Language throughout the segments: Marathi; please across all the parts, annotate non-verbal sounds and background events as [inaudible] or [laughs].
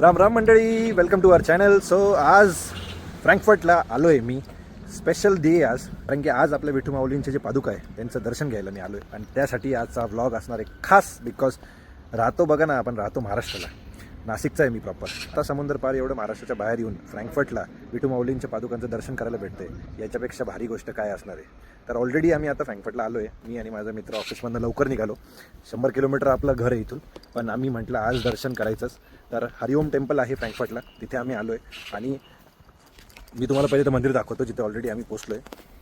राम राम मंडळी welcome to our channel so आज फ्रँकफर्टला आलो आहे मी स्पेशल डे आज कारण की आज आपल्या विठू माऊलींचे जे पादुका आहे त्यांचं दर्शन घ्यायला मी आलो आहे आणि त्यासाठी आजचा व्लॉग असणार आहे खास बिकॉज राहतो बघा ना आपण राहतो महाराष्ट्राला. नाशिकचा आहे मी प्रॉपर आता समुद्र पार एवढं महाराष्ट्राच्या बाहेर येऊन फ्रँकफर्टला विठू माऊलींच्या पादुकांचं दर्शन करायला भेटते याच्यापेक्षा भारी गोष्ट काय असणार आहे? तर ऑलरेडी आम्ही आता फ्रँकफर्टला आलो आहे मी आणि माझा मित्र ऑफिसमधनं लवकर निघालो. शंभर किलोमीटर आपलं घर आहे इथून. पण आम्ही म्हटलं आज दर्शन करायचंच. तर हरिओम टेम्पल आहे फ्रँकफर्टला. तिथे आम्ही आलो आहे आणि मी तुम्हाला पहिले तर मंदिर दाखवतो जिथे ऑलरेडी आम्ही पोचलो आहे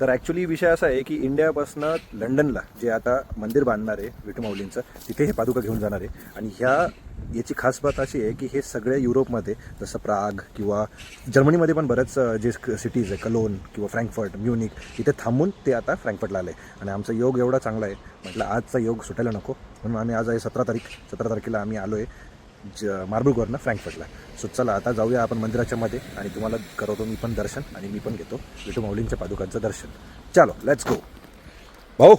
तर ॲक्च्युली विषय असा आहे की इंडियापासनं लंडनला जे आता मंदिर बांधणार आहे विठुमाऊलींचं तिथे हे पादुका घेऊन जाणार आहे. आणि ह्या याची खास बात अशी आहे की हे सगळ्या युरोपमध्ये जसं प्राग किंवा जर्मनीमध्ये पण बरेच जे सिटीज आहे कलोन किंवा फ्रँकफर्ट म्युनिक इथे थांबून ते आता फ्रँकफर्टला आले आणि आमचा योग एवढा चांगला आहे. म्हटलं आजचा योग सुटायला नको. म्हणून आम्ही आज आहे सतरा तारीख. सतरा तारखेला आम्ही आलो आहे ज मार्बुलवरनं फ्रँकफर्टला. सो चला आता जाऊया आपण मंदिराच्या मध्ये आणि तुम्हाला करवतो मी पण दर्शन आणि मी पण घेतो विठू माऊलींच्या पादुकांचं दर्शन. चलो लेट्स गो भाऊ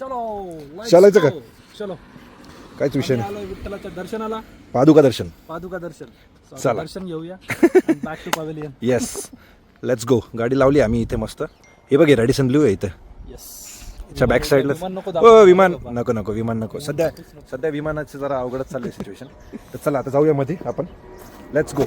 चलो चालायचं का? चलो. काहीच विषय नाही. विठ्ठलाच्या दर्शनाला. पादुका दर्शन. पादुका दर्शन. चला. दर्शन घेऊया. Back to pavilion yes let's go गाडी लावली आम्ही इथे मस्त. हे बघ रेडिसन ब्ल्यू आहे इथं. च्या बॅक साईडला विमान नको हो दाखवू. विमान नको नको विमान नको. सध्या सध्या विमानाचं जरा अवघडच चाललंय सिच्युएशन तर चला आता जाऊया मध्ये आपण. लेट्स गो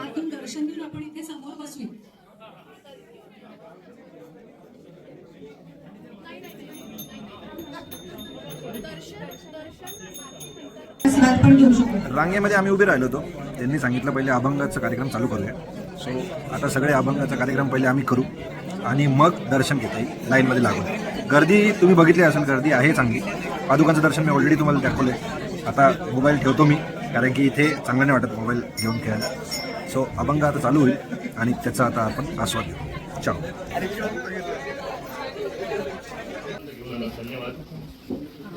आतून दर्शन घेऊन आपण इथे समोर बसू रांगेमध्ये आम्ही उभे राहिलो होतो. त्यांनी सांगितलं पहिले अभंगाचा कार्यक्रम चालू करूया. सो आता सगळे अभंगाचा कार्यक्रम पहिले आम्ही करू. आणि मग दर्शन घेता येईल. लाईनमध्ये लागून गर्दी तुम्ही बघितली असेल गर्दी आहे चांगली. पादुकांचं दर्शन मी ऑलरेडी तुम्हाला दाखवलं आहे आता मोबाईल ठेवतो मी कारण की इथे चांगलं नाही वाटत मोबाईल घेऊन खेळायला. सो अभंग आता चालू होईल आणि त्याचा आता आपण आस्वाद घेऊ. चलो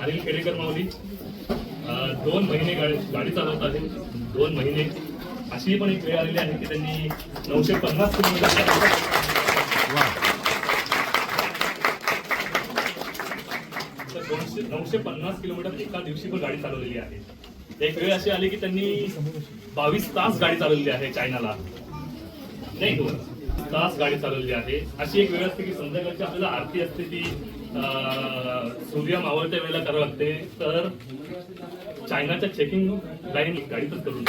अनिल खेडेकर माऊली. दोन महिने गाडी गाडी चालवत आहे. दोन महिने. अशी पण एक वेळ आलेली आहे की त्यांनी नऊशे पन्नास किलोमीटर म्हणजे नऊशे पन्नास किलोमीटर एका दिवशी पण गाडी चालवलेली आहे. एक वेळ अशी आली की त्यांनी बावीस तास गाडी चालवलेली आहे चायनाला. नाही हो तास गाडी चालवली आहे. अशी एक वेळ असते की संध्याकाळची आपल्याला आरती असते ती सूर्य मावळत्या वेळेला करावं लागते. तर चायनाच्या चेकिंग लाईन गाडीतच करून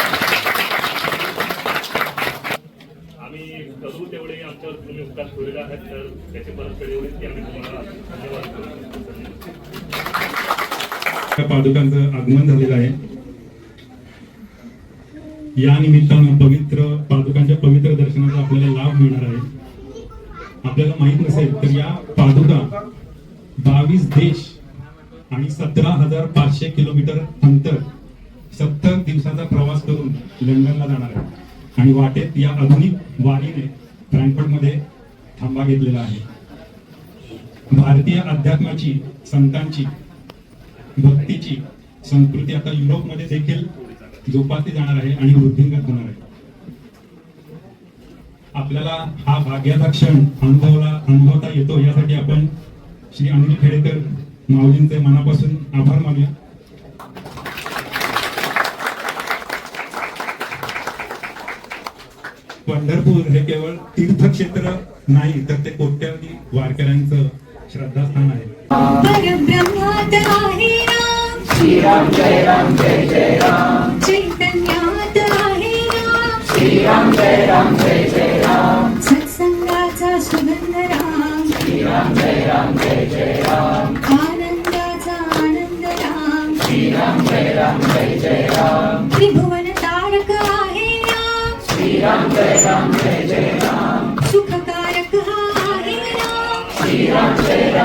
आम्ही करू तेवढे आमच्यावर तुम्ही उपकार ठेवलेले आहेत तर त्याचे परत एवढे की आम्ही तुम्हाला धन्यवाद करू. पादुकांचं आगमन झालेलं आहे. या निमित्तानं पवित्र पादुकांच्या पवित्र दर्शनाचा आपल्याला लाभ मिळणार आहे. आपल्याला माहीत नसेल तर या पादुका बावीस देश आणि सतरा हजार पाचशे किलोमीटर अंतर सत्तर दिवसाचा प्रवास करून लंडनला जाणार आहे. आणि वाटेत या आधुनिक वारीने फ्रँकफर्टमध्ये थांबा घेतलेला आहे. भारतीय अध्यात्माची संतांची भक्तीची संस्कृती आता युरोपमध्ये देखील जोपासली जाणार आहे आणि वृद्धिंगत होणार आहे. आपल्याला हा भाग्याचा क्षण अनुभवला अनुभवता येतो. यासाठी आपण श्री अनिल खेडेकर माऊलींचे मनापासून आभार मानूया. पंढरपूर हे केवळ तीर्थक्षेत्र नाही तर ते कोट्यावधी वारकऱ्यांचं श्रद्धास्थान आहे. श्री राम जय राम जय जय राम चैतन्यात आहे राम. श्रीराम जय राम जय जय राम. सत्संगाचा सुगंध राम. श्रीराम जय राम जय जय राम. आनंदाचा आनंद राम. श्रीराम जय राम जय जय राम. त्रिभुवन तारक आहे राम. श्रीराम जय राम जय जय राम. सुखकारक आहे राम. श्रीराम जय राम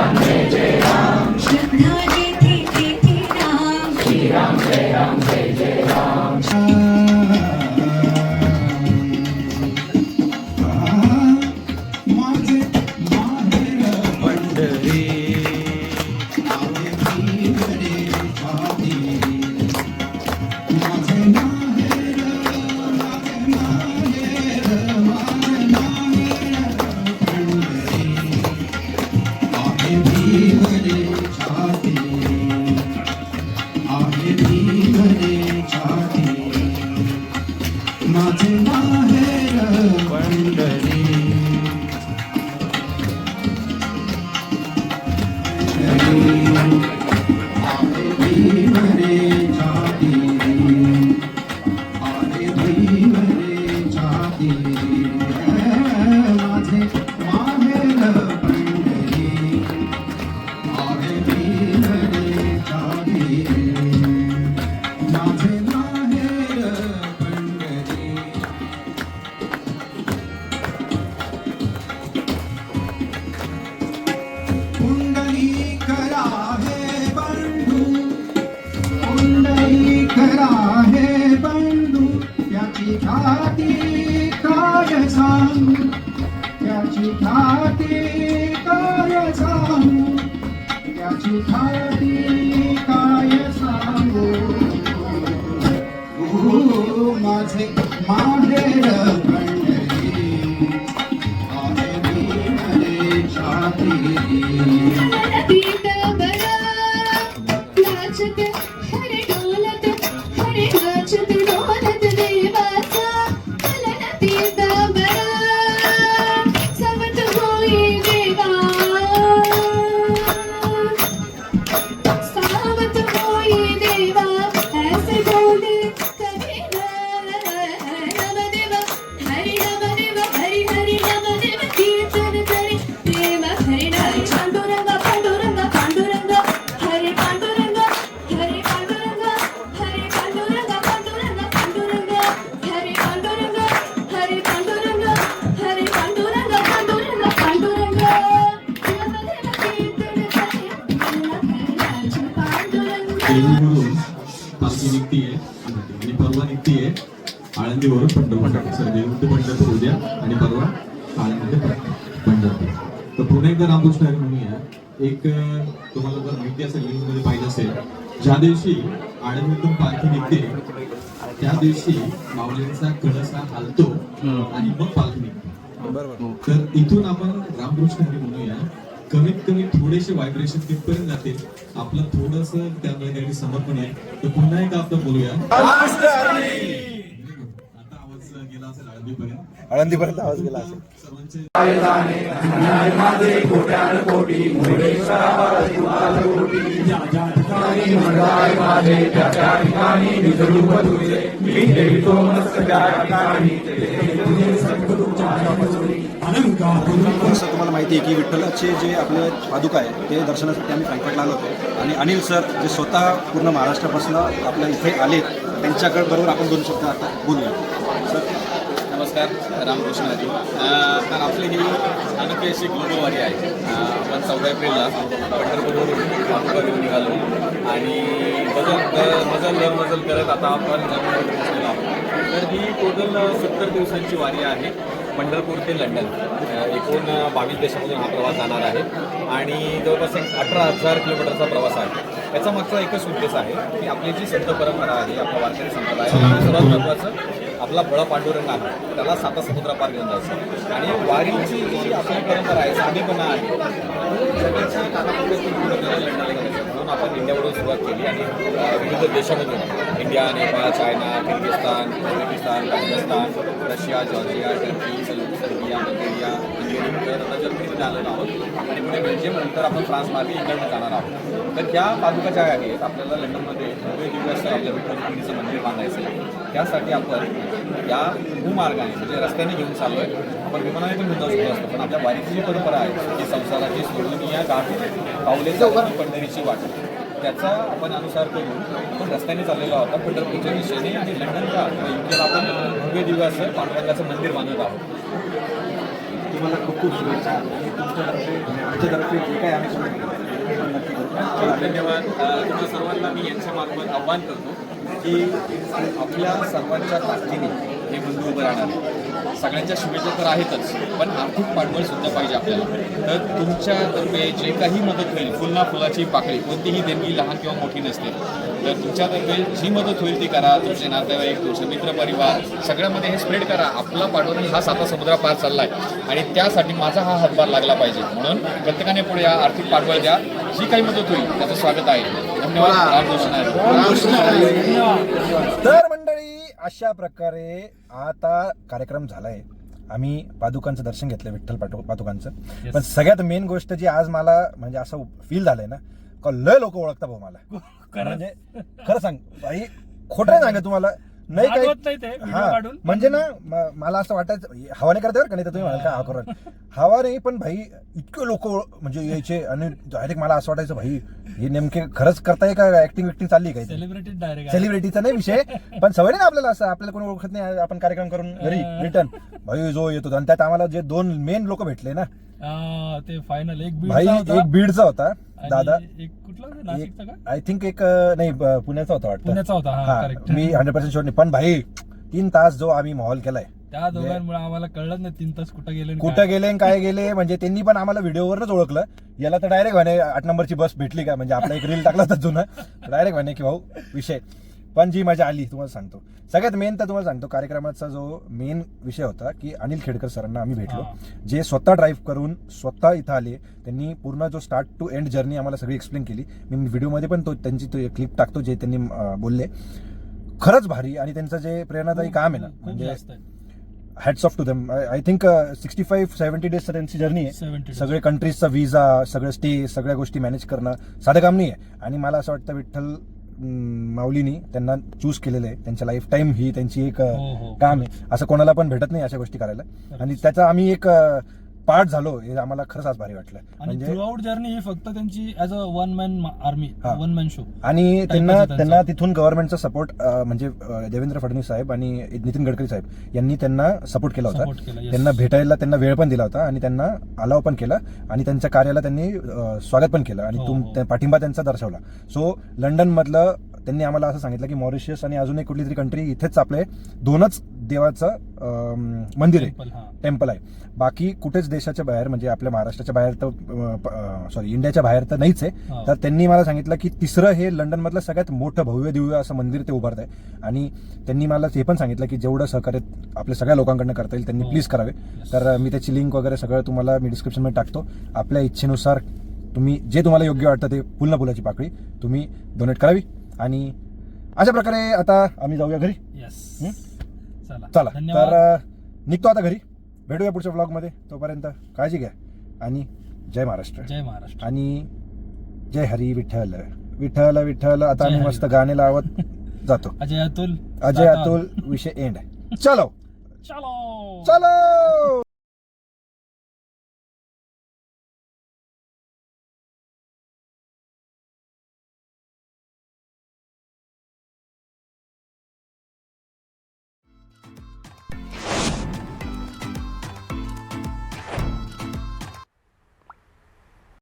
कुंडली करा हे बंधू त्याची ख्याती काय सांगू? त्याची ख्याती काय सांगू? त्याची ख्याती काय सांगू? हो, माझे मा आळंदीवरून पंढरपूर सर देहू ते पंढरपूर उद्या आणि परवा आळंदी ते पंढरपूर. तर पुन्हा एकदा रामकृष्ण हरी म्हणूया. एक तुम्हाला जर माहिती असेल न्यूजमध्ये पाहिजे असेल ज्या दिवशी आळंदीतून पालखी निघते त्या दिवशी माऊलींचा कळस हा हलतो आणि मग पालखी निघते. बरोबर. तर इथून आपण रामकृष्ण हरी म्हणूया. कमीत कमी थोडेसे व्हायब्रेशन तिथपर्यंत जातील आपलं थोडस त्यामध्ये समर्पण आहे. तर पुन्हा एकदा आपण बोलूया आता आवाज गेला असेल आळंदीपर्यंत. आवाज गेला असेल. सर्वांचे जसं तुम्हाला माहिती आहे की विठ्ठलाचे जे आपले पादुका आहे ते दर्शनासाठी आम्ही फ्रँकफर्टला आलो होतो. आणि अनिल सर जे स्वतः पूर्ण महाराष्ट्रापासून आपल्या इथे आले त्यांच्याकडे बरोबर आपण दोन शब्द आता बोलूया. सर नमस्कार रामकृष्णाजी तर आपली ही अनोखी अशी ग्लोबलवारी आहे. आपण चौदा एप्रिलला पंढरपूरवरून पादुका घेऊन निघालो. आणि मजल मजल दर मजल करत आता आपण पोहोचलेलो आहोत. तर ही टोटल सत्तर दिवसांची वारी आहे पंढरपूर ते लंडन. एकूण बावीस देशामधून हा प्रवास जाणार आहे. आणि जवळपास एक अठरा हजार किलोमीटरचा प्रवास आहे. याचा मागचा एकच उद्देश आहे की आपली जी संत परंपरा आहे आपला वारकरी संप्रदाय आहे, सर्वात महत्त्वाचं आपला बळ पांडुरंग आहे. त्याला साता समुद्रापार घेऊन जायचं. आणि वारीची जी आपली परंपरा आहे. साधेपणा आहे म्हणून आपण इंडियामधून सुरुवात केली आणि विविध देशामधून India Nepal China Kyrgyzstan Uzbekistan Kazakhstan Russia Georgia Turkey Serbia Bulgaria Hungary आता जर्मनीमध्ये आलेलो आहोत. आणि पुढे बेल्जियम नंतर आपण फ्रान्स मार्गे इंग्लंडमध्ये जाणार आहोत. तर त्या पादुका ज्या आहेत आपल्याला लंडनमध्ये दिवस आहे असं मंदिर बांधायचं आहे. त्यासाठी आपण या भूमार्गाने म्हणजे रस्त्याने घेऊन चाललो आहे आपण विमानाने पण जाऊ शकतो असतो पण आपल्या वारीची जी परंपरा आहे की संसाराची सोडून या गाठी पावले जाऊन पंढरीची वाट त्याचा आपण अनुसार करून आपण रस्त्याने चाललेलो आहोत पंढरपूरच्या दिशेने आणि लंडनला युकेला आपण भव्य दिव्य असं पांडुरंगाचं मंदिर बांधत आहोत. तुम्हाला खूप खूप शुभेच्छा. तुमच्यातर्फे आमच्यातर्फे जे काही आम्ही धन्यवाद. अ, तुम्हा सर्वांना मी यांच्या मार्फत आव्हान करतो की आपल्या सर्वांच्या ताकदीने हे बंधू उभं राहणार. सगळ्यांच्या शुभेच्छा तर आहेतच पण आर्थिक पाठबळ सुद्धा पाहिजे आपल्याला. तर तुमच्यातर्फे जे काही मदत होईल फुलना फुलाची पाकळी कोणतीही देणगी लहान किंवा मोठी नसते तर तुमच्यातर्फे जी मदत होईल ती करा तुमचे नातेवाईक तुमचे मित्रपरिवार सगळ्यामध्ये हे स्प्रेड करा. आपला पाठवणी हा साता समुद्रा पार चाललाय आणि त्यासाठी माझा हा हातभार लागला पाहिजे. म्हणून प्रत्येकाने पुढे या आर्थिक पाठबळ द्या. जी काही मदत होईल त्याचं स्वागत आहे. धन्यवाद. रामकृष्ण. तर अशा प्रकारे आता कार्यक्रम झालाय. आम्ही पादुकांचं दर्शन घेतलं विठ्ठल पाटू पादुकांचं. पण सगळ्यात मेन गोष्ट जी आज मला म्हणजे असं फील झालंय ना का लय लोक ओळखता भाऊ मला. म्हणजे खरं सांग भाई खोटं नाही सांगा तुम्हाला. नाही काही नाही ते video हा. काढून. म्हणजे ना म- मला असं वाटायचं हवा नाही करते बरं का? नाही तर तुम्ही म्हणाल का हा करून. हवा नाही पण भाई इतके लोक म्हणजे यायचे आणि डायरेक्ट मला असं वाटायचं भाई हे नेमके खरंच करताय का? ऍक्टिंग विक्टिंग चालली काय सेलिब्रिटी डायरेक्ट सेलिब्रिटीचा नाही विषय. पण सवय नाही ना आपल्याला असं आपल्याला कोणी ओळखत नाही आपण कार्यक्रम करून घरी रिटर्न भाई जो येतो आणि त्यात आम्हाला जे दोन मेन लोक भेटले ना ते फायनल एक बीडचा भाई होता. एक बीडचा होता आणि दादा. एक कुठला होता? नाशिकचा का? आय थिंक एक अं, नाही ब- पुण्याचा होता वाटतं. पुण्याचा होता हा करेक्ट मी हंड्रेड पर्सेंट नाही. पण भाई तीन तास जो आम्ही माहोल केलाय. त्या दोघांमुळे आम्हाला कळलं नाही तीन तास कुठं गेले आणि कुठं काय. गेले आणि काय गेले म्हणजे त्यांनी पण आम्हाला व्हिडिओवरच ओळखलं. याला तर डायरेक्ट म्हणे आठ नंबरची बस भेटली का? म्हणजे आपला एक रील टाकला होता जुना. डायरेक्ट म्हणे की भाऊ विषय. पण जी मजा आली तुम्हाला सांगतो. सगळ्यात मेन तर तुम्हाला सांगतो कार्यक्रमाचा जो मेन विषय होता की अनिल खेडकर सरांना आम्ही भेटलो जे स्वतः ड्राईव्ह करून स्वतः इथं आले त्यांनी पूर्ण जो स्टार्ट टू एंड जर्नी आम्हाला सगळी एक्सप्लेन केली. मी व्हिडिओमध्ये पण तो त्यांची तो क्लिप टाकतो जे त्यांनी बोलले. खरंच भारी आणि त्यांचं जे प्रेरणादायी काम आहे ना म्हणजे. Hats off to them I think sixty five seventy days त्यांची जर्नी आहे. 70 days. सगळे कंट्रीजचा विजा सगळं स्टे सगळ्या गोष्टी मॅनेज करणं साधं काम नाही आहे आणि मला असं वाटतं विठ्ठल माऊलीनी त्यांना चूज केलेलं आहे. त्यांच्या लाईफ टाईम ही त्यांची एक हो, हो. काम आहे. असं कोणाला पण भेटत नाही अशा गोष्टी करायला. आणि त्याचा आम्ही एक पार्ट झालो हे आम्हाला खरंच आज भारी वाटलं आणि म्हणजे थ्रू आउट जर्नी ही फक्त त्यांची as a one man army हा. वन मॅन शो आणि त्यांना त्यांचा. त्यांना तिथून गव्हर्नमेंटचा सपोर्ट म्हणजे अं, देवेंद्र फडणवीस साहेब आणि नितीन गडकरी साहेब यांनी त्यांना सपोर्ट केला Support होता केला, yes. त्यांना भेटायला त्यांना वेळ पण दिला होता आणि त्यांना अलाव पण केला आणि त्यांच्या कार्याला त्यांनी अं, स्वागत पण केलं आणि हो, तुम हो. त्या- पाठिंबा त्यांचा दर्शवला सो लंडन मधलं त्यांनी आम्हाला असं सांगितलं की मॉरिशियस आणि अजून एक कुठली तरी कंट्री इथेच आपले दोनच देवाचं मंदिर आहे. टेम्पल हा. आहे. बाकी कुठेच देशाच्या बाहेर म्हणजे आपल्या महाराष्ट्राच्या बाहेर तर सॉरी इंडियाच्या बाहेर तर नाहीच आहे. हा. तर त्यांनी मला सांगितलं की तिसरं हे लंडन मधलं सगळ्यात मोठं भव्य दिव्य असं मंदिर ते उभारत आहे आणि त्यांनी मला हे पण सांगितलं की जेवढं सहकार्य आपल्या सगळ्या लोकांकडनं करता येईल त्यांनी हो. प्लीज करावे. तर मी त्याची लिंक वगैरे सगळं तुम्हाला मी डिस्क्रिप्शनमध्ये टाकतो. आपल्या इच्छेनुसार तुम्ही जे तुम्हाला योग्य वाटतं ते पुन्हा फुलाची पाकळी तुम्ही डोनेट करावी. आणि अशा प्रकारे आता आम्ही जाऊया घरी. येस? चला. तर निघतो आता घरी. भेटूया पुढच्या ब्लॉगमध्ये तोपर्यंत काळजी घ्या. आणि जय महाराष्ट्र. जय महाराष्ट्र. आणि जय हरी विठ्ठल. विठ्ठल विठ्ठल आता आम्ही. मस्त गाणे लावत [laughs] जातो. अजय अतुल अजय. अतुल विषय एंड चलो. चलो. चलो!